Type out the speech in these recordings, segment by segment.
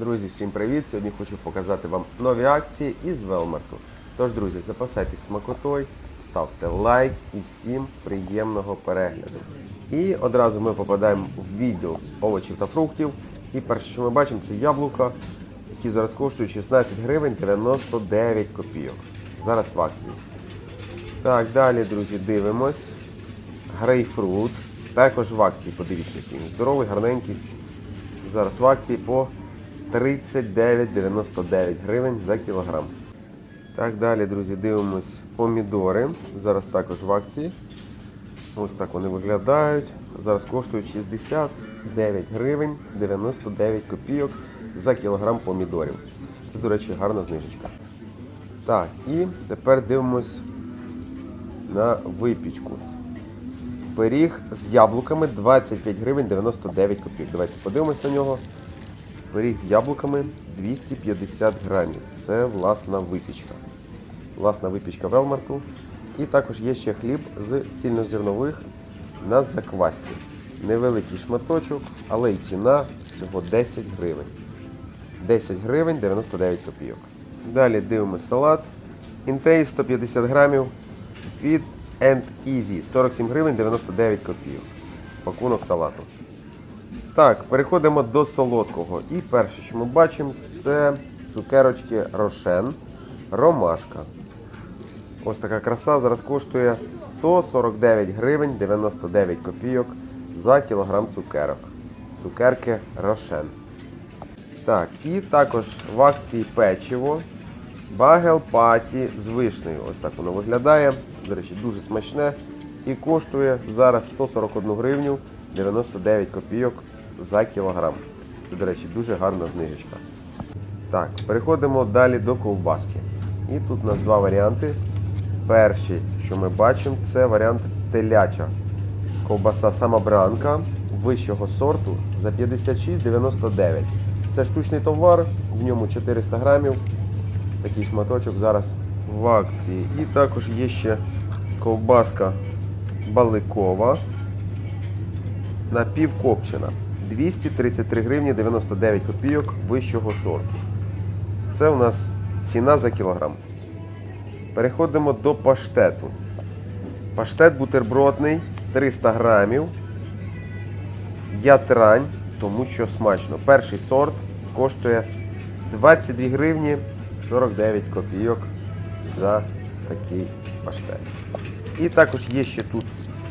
Друзі, всім привіт! Сьогодні хочу показати вам нові акції із Велмарту. Тож, друзі, запасайтесь смакотою, ставте лайк і всім приємного перегляду. І одразу ми попадаємо в відділ овочів та фруктів. І перше, що ми бачимо, це яблука, які зараз коштують 16 гривень 99 копійок. Зараз в акції. Так, далі, друзі, дивимось. Грейпфрут. Також в акції, подивіться, який він здоровий, гарненький. Зараз в акції по 39,99 гривень за кілограм. Так, далі, друзі, дивимось помідори. Зараз також в акції. Ось так вони виглядають. Зараз коштують 69 гривень 99 копійок за кілограм помідорів. Це, до речі, гарна знижечка. Так, і тепер дивимось на випічку. Пиріг з яблуками 25 гривень 99 копійок. Давайте подивимось на нього. Пиріг з яблуками 250 грамів. Це власна випічка. Власна випічка Велмарту. І також є ще хліб з цільнозернових на заквасці. Невеликий шматочок, але й ціна всього 10 гривень. 10 гривень 99 копійок. Далі дивимося салат. Інтей 150 грамів від Easy 47 гривень 99 копійок. Пакунок салату. Так, переходимо до солодкого. І перше, що ми бачимо, це цукерочки Рошен Ромашка. Ось така краса зараз коштує 149 гривень 99 копійок за кілограм цукерок. Цукерки Рошен. Так, і також в акції печиво Багел паті з вишнею. Ось так воно виглядає. До речі, дуже смачне. І коштує зараз 141 гривню 99 копійок за кілограм. Це, до речі, дуже гарна знижечка. Так, переходимо далі до ковбаски. І тут у нас два варіанти. Перший, що ми бачимо, це варіант теляча. Ковбаса самобранка вищого сорту за 56,99. Це штучний товар, в ньому 400 грамів. Такий шматочок зараз в акції. І також є ще ковбаска баликова напівкопчена. 233 гривні 99 копійок вищого сорту. Це у нас ціна за кілограм. Переходимо до паштету. Паштет бутербродний 300 грамів. Ятрань, тому що смачно. Перший сорт коштує 22 гривні 49 копійок за такий паштет. І також є ще тут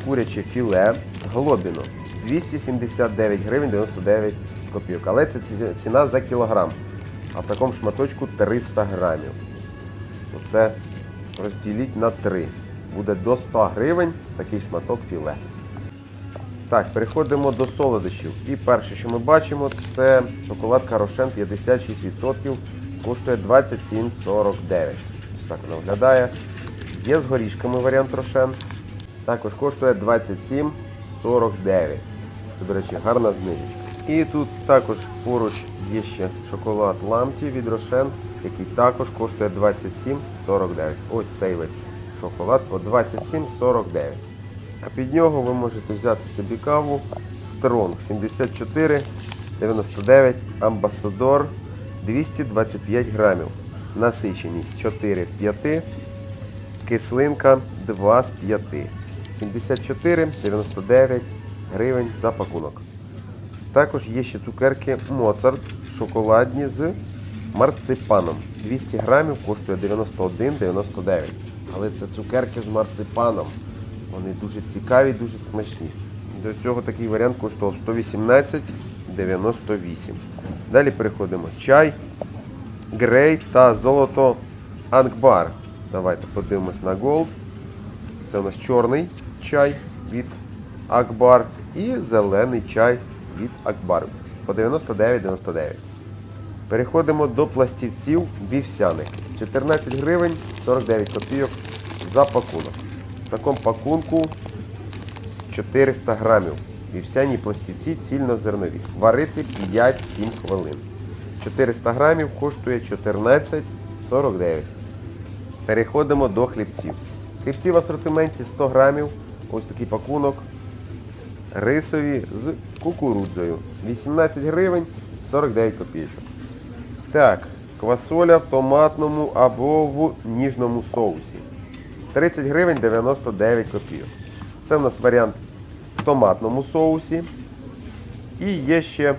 куряче філе глобіно 279 гривень 99 копійок. Але це ціна за кілограм. А в такому шматочку 300 грамів. Оце розділіть на 3. Буде до 100 гривень такий шматок філе. Так, переходимо до солодощів. І перше, що ми бачимо, це шоколадка Рошен 56%, коштує 27,49. Ось так вона виглядає. Є з горішками варіант Рошен. Також коштує 27,49. Це, до речі, гарна знижечка. І тут також поруч є ще шоколад Ламті від Рошен, який також коштує 27,49. Ось цей весь шоколад по 27,49. А під нього ви можете взяти собі каву Strong 74 99 Амбасадор 225 грамів. Насиченість 4 з 5, кислинка 2 з 5. 74 99 гривень за пакунок. Також є ще цукерки Моцарт шоколадні з марципаном. 200 грамів коштує 91,99. Але це цукерки з марципаном. Вони дуже цікаві, дуже смачні. До цього такий варіант коштував 118,98. Далі переходимо. Чай, грей та золото Ангбар. Давайте подивимось на Gold. Це у нас чорний чай від Акбар і зелений чай від Акбар по 99,99. Переходимо до пластівців вівсяних. 14 гривень 49 копійок за пакунок. В такому пакунку 400 грамів. Вівсяні пластівці цільнозернові. Варити 5-7 хвилин. 400 грамів коштує 14,49. Переходимо до хлібців. Хлібці в асортименті 100 грамів. Ось такий пакунок. Рисові з кукурудзою. 18 гривень 49 копійочок. Так, квасоля в томатному або в ніжному соусі. 30 гривень 99 копійок. Це в нас варіант в томатному соусі. І є ще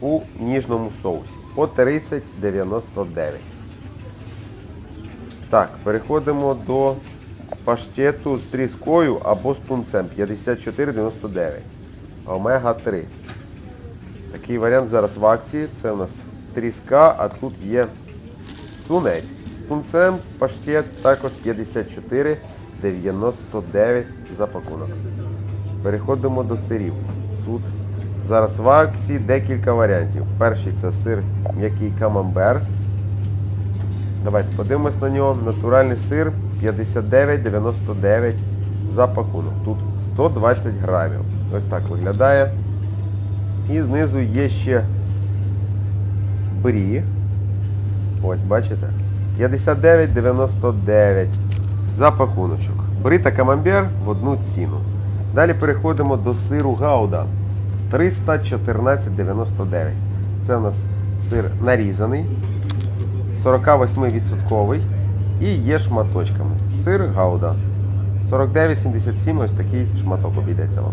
у ніжному соусі по 30,99. Так, переходимо до паштету з тріскою або з тунцем 54,99. Омега 3. Такий варіант зараз в акції. Це у нас тріска, а тут є тунець. З тунцем паштет також 54,99 за пакунок. Переходимо до сирів. Тут зараз в акції декілька варіантів. Перший це сир м'який камамбер. Давайте подивимось на нього. Натуральний сир 59,99 за пакунок. Тут 120 грамів. Ось так виглядає. І знизу є ще брі. Ось, бачите? 59,99 за пакуночок. Брі та камамбер в одну ціну. Далі переходимо до сиру Гауда. 314,99. Це у нас сир нарізаний, 48% і є шматочками. Сир Гауда. 49,77 ось такий шматок обійдеться вам.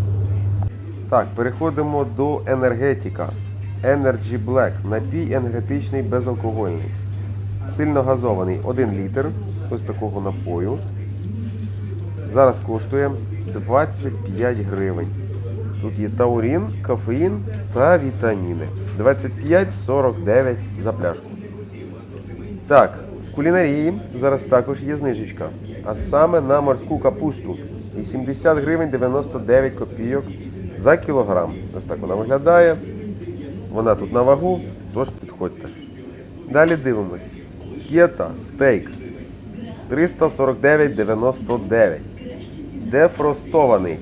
Так, переходимо до енергетика. Energy Black. Напій енергетичний безалкогольний. Сильно газований 1 літр. Ось такого напою. Зараз коштує 25 гривень. Тут є таурін, кофеїн та вітаміни. 25,49 за пляшку. Так, кулінарії зараз також є знижечка. А саме на морську капусту 80 гривень 99 копійок за кілограм. Ось так вона виглядає. Вона тут на вагу, тож підходьте. Далі дивимось. Кета стейк 349,99. Дефростований.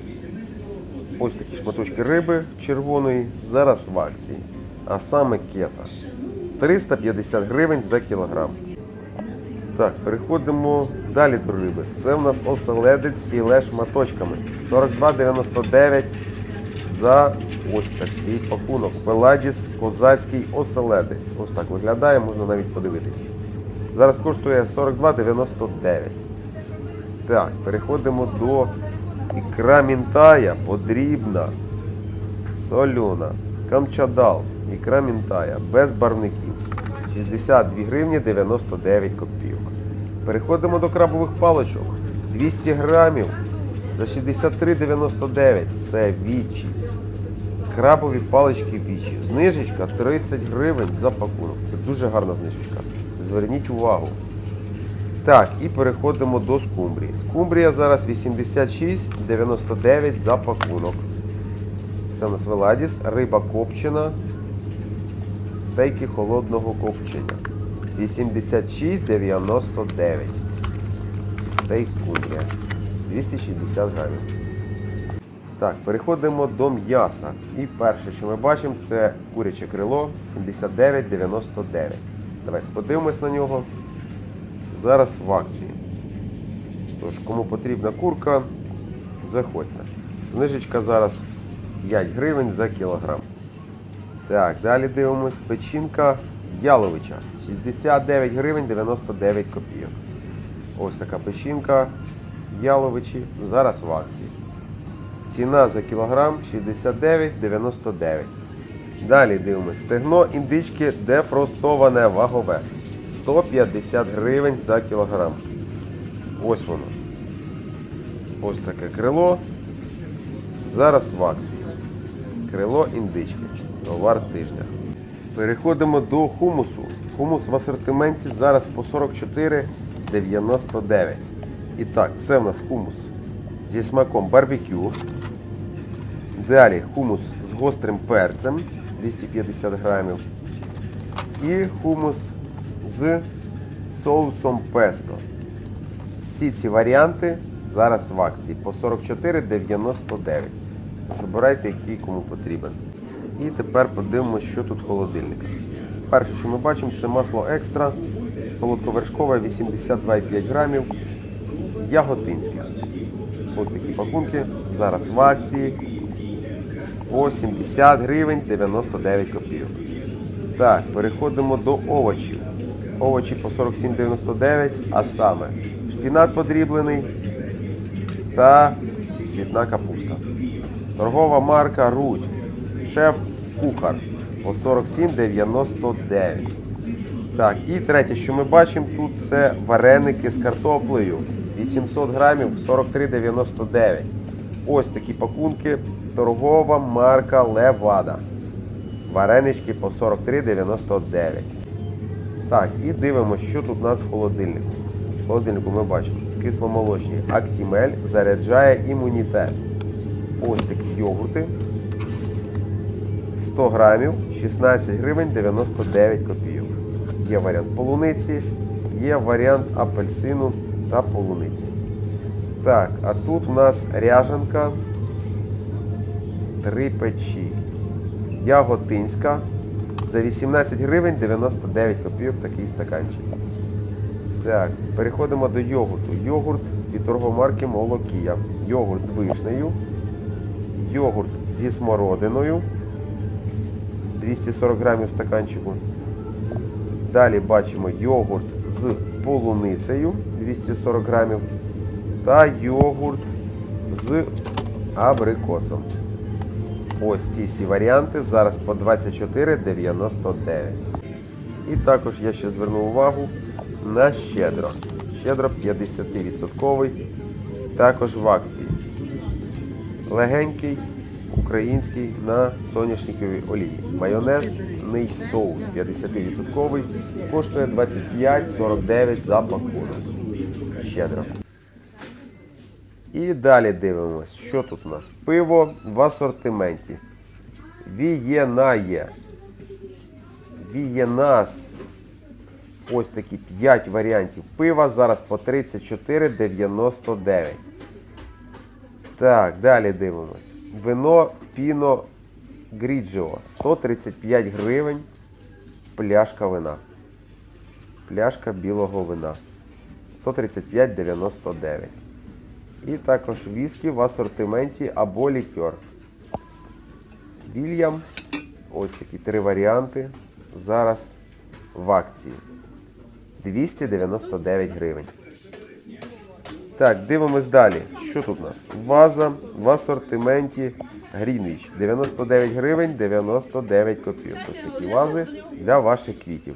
Ось такі шматочки риби червоної зараз в акції. А саме кета. 350 гривень за кілограм. Так, переходимо далі до риби. Це в нас оселедець філе шматочками. 42,99 за ось такий пакунок. Пеладіс козацький оселедець. Ось так виглядає, можна навіть подивитись. Зараз коштує 42,99. Так, переходимо до ікра мінтая, подрібна, солена, камчадал, ікра мінтая, без барвників. 62 гривні 99 копійок. Переходимо до крабових паличок. 200 грамів за 63,99. Це вічі. Крабові палички вічі. Знижечка 30 гривень за пакунок. Це дуже гарна знижечка. Зверніть увагу. Так, і переходимо до скумбрії. Скумбрія зараз 86,99 за пакунок. Це у нас Веладіс, риба копчена, стейки холодного копчення. 86,99. Стейк скумбрія. 260 грамів. Так, переходимо до м'яса. І перше, що ми бачимо, це куряче крило 79,99. Давайте подивимось на нього. Зараз в акції. Тож, кому потрібна курка, заходьте. Знижечка зараз 5 гривень за кілограм. Так, далі дивимось. Печінка яловича. 69 гривень 99 копійок. Ось така печінка яловичі. Зараз в акції. Ціна за кілограм 69,99. Далі дивимось. Стегно індички дефростоване вагове. 150 гривень за кілограм. Ось воно. Ось таке крило. Зараз в акції. Крило індички. Товар тижня. Переходимо до хумусу. Хумус в асортименті зараз по 44,99. І так, це в нас хумус зі смаком барбекю. Далі хумус з гострим перцем 250 грамів. І хумус з соусом песто. Всі ці варіанти зараз в акції по 44,99. Тож обирайте, який кому потрібен. І тепер подивимося, що тут в холодильниках. Перше, що ми бачимо, це масло екстра, солодковершкове 82,5 грамів, яготинське. Ось такі пакунки. Зараз в акції по 70 гривень 99 копійок. Так, переходимо до овочів. Овочі по 47,99, а саме шпінат подріблений та цвітна капуста. Торгова марка Рудь. Шеф-кухар по 47,99. Так, і третє, що ми бачимо тут, це вареники з картоплею. 800 грамів 43,99. Ось такі пакунки. Торгова марка Левада. Варенички по 43,99. Так, і дивимося, що тут у нас в холодильнику. В холодильнику ми бачимо кисломолочні Актімель заряджає імунітет. Ось такі йогурти. 100 грамів 16 гривень 99 копійок. Є варіант полуниці, є варіант апельсину та полуниці. Так, а тут у нас ряжанка три печі. Яготинська за 18 гривень 99 копійок такий стаканчик. Так, переходимо до йогурту. Йогурт від торгомарки Молокія. Йогурт з вишнею. Йогурт зі смородиною. 240 грамів стаканчику. Далі бачимо йогурт з полуницею 240 грамів. Та йогурт з абрикосом. Ось ці всі варіанти зараз по 24,99. І також я ще звернув увагу на щедро. Щедро 50%. Також в акції. Легенький український на соняшниковій олії. Майонез, ний соус 50% коштує 25,49 за пакунок. Щедро. І далі дивимось, що тут у нас. Пиво в асортименті. Вієнає. Вієнас. Ось такі 5 варіантів пива. Зараз по 34,99. Так, далі дивимось. Вино Піно Гріджіо. 135 гривень. Пляшка вина. Пляшка білого вина. 135,99. І також віскі в асортименті або лікер. Вільям. Ось такі три варіанти. Зараз в акції. 299 гривень. Так, дивимось далі. Що тут у нас? Ваза в асортименті Грінвіч. 99 гривень 99 копійок. Ось такі вази для ваших квітів.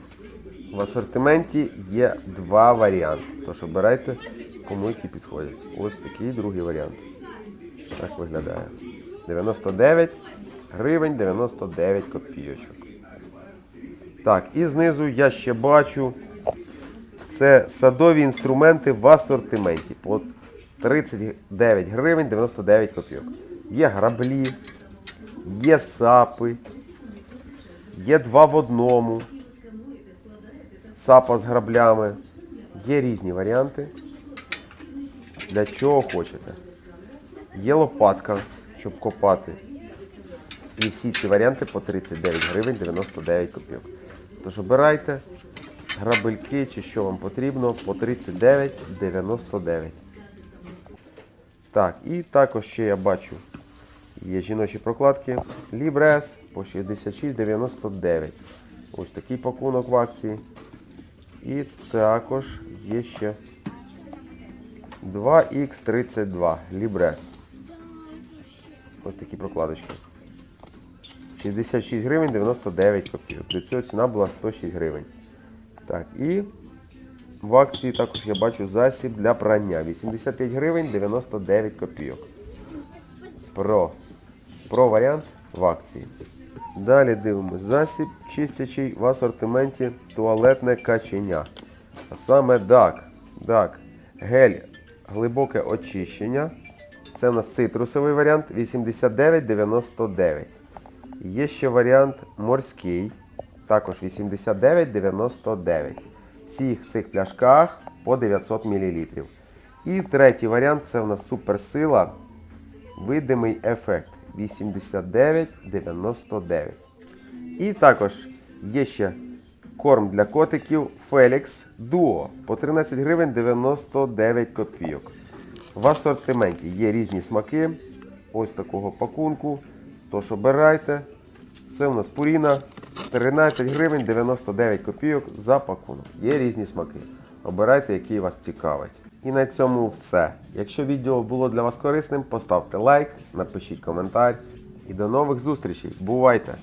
В асортименті є два варіанти. Тож обирайте, кому які підходять. Ось такий другий варіант. Так виглядає. 99 гривень 99 копійочок. Так, і знизу я ще бачу. Це садові інструменти в асортименті по 39 гривень 99 копійок. Є граблі, є сапи, є два в одному. Сапа з граблями. Є різні варіанти. Для чого хочете. Є лопатка, щоб копати. І всі ці варіанти по 39 гривень 99 копійок. Tож обирайте грабельки чи що вам потрібно по 39,99. Так, і також ще я бачу є жіночі прокладки Libres по 66,99. Ось такий пакунок в акції. І також є ще 2X32 Libres. Ось такі прокладочки. 66 гривень 99 копійок. До цього ціна була 106 гривень. Так, і в акції також я бачу засіб для прання. 85 гривень 99 копійок. Про. Про варіант в акції. Далі дивимось. Засіб чистячий в асортименті туалетне каченя. А саме DAC. DAC. Гель глибоке очищення. Це у нас цитрусовий варіант 89,99. Є ще варіант морський, також 89,99. Всіх цих пляшках по 900 мл. І третій варіант це у нас суперсила. Видимий ефект 89,99. І також є ще корм для котиків Felix Duo по 13 гривень 99 копійок. В асортименті є різні смаки. Ось такого пакунку. Тож обирайте. Це у нас Пуріна 13 гривень 99 копійок за пакунок. Є різні смаки. Обирайте, який вас цікавить. І на цьому все. Якщо відео було для вас корисним, поставте лайк, напишіть коментар. І до нових зустрічей. Бувайте!